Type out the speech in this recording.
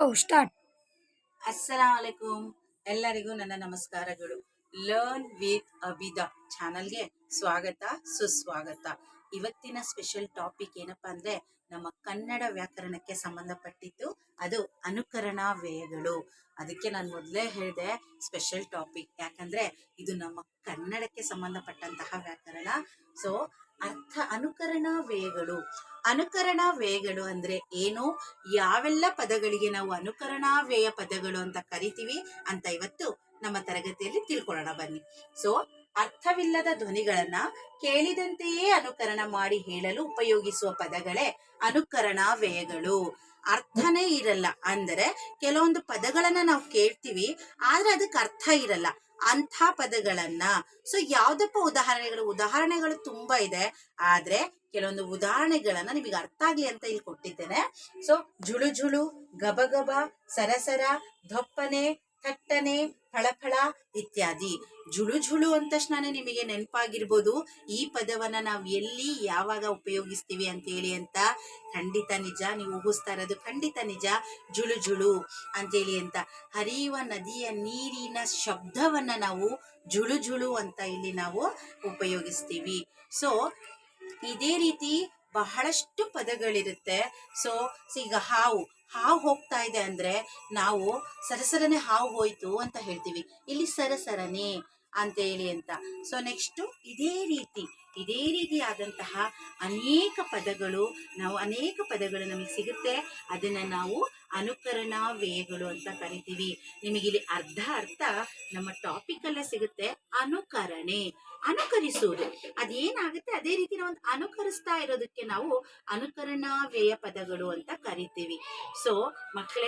ಓ start ಅಸ್ಸಲಾಮಲೈಕುಂ ಎಲ್ಲರಿಗೂ ನನ್ನ ನಮಸ್ಕಾರಗಳು. ಲರ್ನ್ ವಿತ್ ಅಬಿದಾ ಚಾನಲ್ಗೆ ಸ್ವಾಗತ, ಸುಸ್ವಾಗತ. ಇವತ್ತಿನ ಸ್ಪೆಷಲ್ ಟಾಪಿಕ್ ಏನಪ್ಪಾ ಅಂದ್ರೆ, ನಮ್ಮ ಕನ್ನಡ ವ್ಯಾಕರಣಕ್ಕೆ ಸಂಬಂಧಪಟ್ಟಿದ್ದು ಅದು ಅನುಕರಣಾ ವ್ಯಯಗಳು ಅದಕ್ಕೆ ನಾನು ಮೊದಲೇ ಹೇಳಿದೆ ಸ್ಪೆಷಲ್ ಟಾಪಿಕ್ ಯಾಕಂದ್ರೆ, ಇದು ನಮ್ಮ ಕನ್ನಡಕ್ಕೆ ಸಂಬಂಧಪಟ್ಟಂತಹ ವ್ಯಾಕರಣ. ಸೊ ಅರ್ಥ ಅನುಕರಣಾ ವ್ಯಯಗಳು ಅನುಕರಣಾ ವ್ಯಯಗಳು ಅಂದ್ರೆ ಏನು? ಯಾವೆಲ್ಲ ಪದಗಳಿಗೆ ನಾವು ಅನುಕರಣ ವ್ಯಯ ಪದಗಳು ಅಂತ ಕರಿತೀವಿ ಅಂತ ಇವತ್ತು ನಮ್ಮ ತರಗತಿಯಲ್ಲಿ ತಿಳ್ಕೊಳ್ಳೋಣ ಬನ್ನಿ. ಸೊ ಅರ್ಥವಿಲ್ಲದ ಧ್ವನಿಗಳನ್ನ ಕೇಳಿದಂತೆಯೇ ಅನುಕರಣ ಮಾಡಿ ಹೇಳಲು ಉಪಯೋಗಿಸುವ ಪದಗಳೇ ಅನುಕರಣ ವ್ಯಯಗಳು. ಅರ್ಥನೇ ಇರಲ್ಲ. ಅಂದರೆ ಕೆಲವೊಂದು ಪದಗಳನ್ನ ನಾವು ಕೇಳ್ತೀವಿ, ಆದ್ರೆ ಅದಕ್ಕೆ ಅರ್ಥ ಇರಲ್ಲ. ಅಂಥ ಪದಗಳನ್ನ. ಸೊ ಯಾವ್ದಪ್ಪ ಉದಾಹರಣೆಗಳು? ಉದಾಹರಣೆಗಳು ತುಂಬಾ ಇದೆ. ಆದ್ರೆ, ಕೆಲವೊಂದು ಉದಾಹರಣೆಗಳನ್ನ ನಿಮಗೆ ಅರ್ಥ ಆಗ್ಲಿ ಅಂತ ಇಲ್ಲಿ ಕೊಟ್ಟಿದ್ದೇನೆ. ಸೊ ಜುಳು ಜುಳು ಗಬ ಗಬ, ಸರಸರ ಧೊಪ್ಪನೆ ಥಟ್ಟನೆ, ಫಳಫಳ ಇತ್ಯಾದಿ. ಜುಳು ಜುಳು ಅಂತ ತಕ್ಷಣನೇ ನಿಮಗೆ ನೆನಪಾಗಿರ್ಬೋದು. ಈ ಪದವನ್ನ ನಾವು ಎಲ್ಲಿ ಯಾವಾಗ ಉಪಯೋಗಿಸ್ತೀವಿ ಅಂತ ಹೇಳಿ ಅಂತ ಖಂಡಿತ ನಿಜ, ನೀವು ಊಹಿಸ್ತಾ ಇರೋದು ಖಂಡಿತ ನಿಜ. ಜುಳು ಜುಳು ಅಂತೇಳಿ ಅಂತ. ಹರಿಯುವ ನದಿಯ ನೀರಿನ ಶಬ್ದವನ್ನ ನಾವು ಜುಳು ಜುಳು ಅಂತ ಇಲ್ಲಿ ನಾವು ಉಪಯೋಗಿಸ್ತೀವಿ. ಸೊ ಇದೇ ರೀತಿ ಬಹಳಷ್ಟು ಪದಗಳಿರುತ್ತೆ. ಸೊ ಈಗ ಹಾವು ಹಾವು ಹೋಗ್ತಾ ಇದೆ ಅಂದ್ರೆ ನಾವು ಸರಸರನೆ ಹಾವು ಹೋಯ್ತು ಅಂತ ಹೇಳ್ತೀವಿ. ಇಲ್ಲಿ ಸರಸರನೆ ಅಂತ ಹೇಳಿ ಅಂತ. ಸೊ ನೆಕ್ಸ್ಟ್ ಇದೇ ರೀತಿ ಇದೇ ರೀತಿಯಾದಂತಹ ಅನೇಕ ಪದಗಳು, ನಾವು ಅನೇಕ ಪದಗಳು ನಮಗೆ ಸಿಗುತ್ತೆ. ಅದನ್ನ ನಾವು ಅನುಕರಣಾ ವ್ಯಯಗಳು ಅಂತ ಕರಿತೀವಿ. ನಿಮಗೆ ಇಲ್ಲಿ ಅರ್ಧ ಅರ್ಥ ನಮ್ಮ ಟಾಪಿಕ್ ಅಲ್ಲ ಸಿಗುತ್ತೆ. ಅನುಕರಣೆ. ಅನುಕರಿಸುವುದು. ಅದೇನಾಗುತ್ತೆ? ಅದೇ ರೀತಿ ನಾವು ಅನುಕರಿಸ್ತಾ ಇರೋದಕ್ಕೆ ನಾವು ಅನುಕರಣಾ ವ್ಯಯ ಪದಗಳು ಅಂತ ಕರಿತೀವಿ. ಸೊ ಮಕ್ಕಳೇ